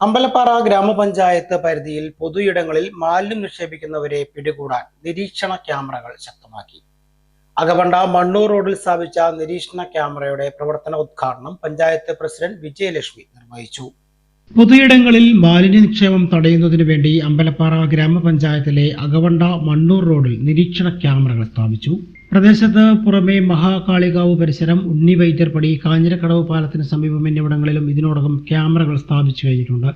അമ്പലപ്പാറ ഗ്രാമപഞ്ചായത്ത് പരിധിയിൽ പൊതുയിടങ്ങളിൽ മാലിന്യം നിക്ഷേപിക്കുന്നവരെ പിടികൂടാൻ നിരീക്ഷണ ക്യാമറകൾ ശക്തമാക്കി. അകവണ്ട മണ്ണൂർ റോഡിൽ സ്ഥാപിച്ച നിരീക്ഷണ ക്യാമറയുടെ പ്രവർത്തന ഉദ്ഘാടനം പഞ്ചായത്ത് പ്രസിഡന്റ് വിജയലക്ഷ്മി നിർവഹിച്ചു. പൊതുയിടങ്ങളിൽ മാലിന്യ നിക്ഷേപം തടയുന്നതിനു വേണ്ടി അമ്പലപ്പാറ ഗ്രാമപഞ്ചായത്തിലെ അകവണ്ട മണ്ണൂർ റോഡിൽ നിരീക്ഷണ ക്യാമറകൾ സ്ഥാപിച്ചു. പ്രദേശത്ത് പുറമെ മഹാകാളികാവ് പരിസരം ഉണ്ണി വൈദ്യർപടി കാഞ്ഞിരക്കടവ് പാലത്തിന് സമീപം എന്നിവിടങ്ങളിലും ഇതിനോടകം ക്യാമറകൾ സ്ഥാപിച്ചു കഴിഞ്ഞിട്ടുണ്ട്.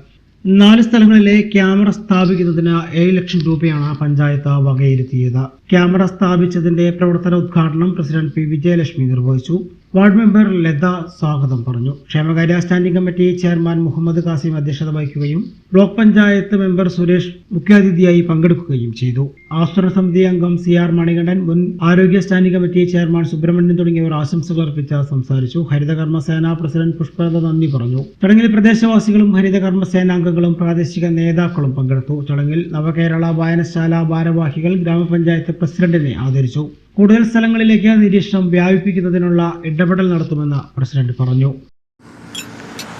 നാല് സ്ഥലങ്ങളിലെ ക്യാമറ സ്ഥാപിക്കുന്നതിന് ഏഴ് ലക്ഷം രൂപയാണ് പഞ്ചായത്ത് വകയിരുത്തിയത്. ക്യാമറ സ്ഥാപിച്ചതിന്റെ പ്രവർത്തന ഉദ്ഘാടനം പ്രസിഡന്റ് പി. വിജയലക്ഷ്മി നിർവഹിച്ചു. വാർഡ് മെമ്പർ ലത സ്വാഗതം പറഞ്ഞു. ക്ഷേമകാര്യ standing committee chairman Muhammad Kasim അധ്യക്ഷത വഹിക്കുകയും ബ്ലോക്ക് പഞ്ചായത്ത് മെമ്പർ സുരേഷ് മുഖ്യാതിഥിയായി പങ്കെടുക്കുകയും ചെയ്തു. ആസൂത്രണ സമിതി അംഗം സി ആർ മണികണ്ഠൻ മുൻ ആരോഗ്യ സ്റ്റാൻഡിംഗ് കമ്മിറ്റി ചെയർമാൻ സുബ്രഹ്മണ്യൻ തുടങ്ങിയവർ ആശംസകൾ അർപ്പിച്ച സംസാരിച്ചു. ഹരിതകർമ്മ സേന പ്രസിഡന്റ് പുഷ്പലത നന്ദി പറഞ്ഞു. ചടങ്ങിൽ പ്രദേശവാസികളും ഹരിതകർമ്മ സേനാംഗങ്ങളും പ്രാദേശിക നേതാക്കളും പങ്കെടുത്തു. ചടങ്ങിൽ നവകേരള വായനശാല ഭാരവാഹികൾ ഗ്രാമപഞ്ചായത്ത് പ്രസിഡന്റിനെ ആദരിച്ചു. കൂടുതൽ സ്ഥലങ്ങളിലേക്ക് നിരീക്ഷണം വ്യാപിപ്പിക്കുന്നതിനുള്ള ഇടപെടൽ നടത്തുമെന്ന് പ്രസിഡന്റ് പറഞ്ഞു.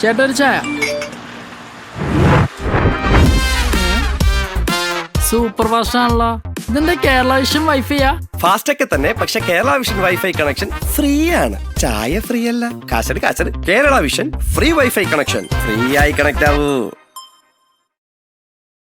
ചായ. സൂപ്പർ ഫാസ്റ്റ് ആണല്ലോ ഇതെന്താ കേരള വിഷൻ വൈഫൈയാ ഫാസ്റ്റ് ഒക്കെ തന്നെ പക്ഷെ Kerala Vision wifi connection free ആണ് ചായ ഫ്രീ അല്ല കാശട് കാശട്. Kerala Vision free wifi connection free ആയി കണക്ട് ആവൂ.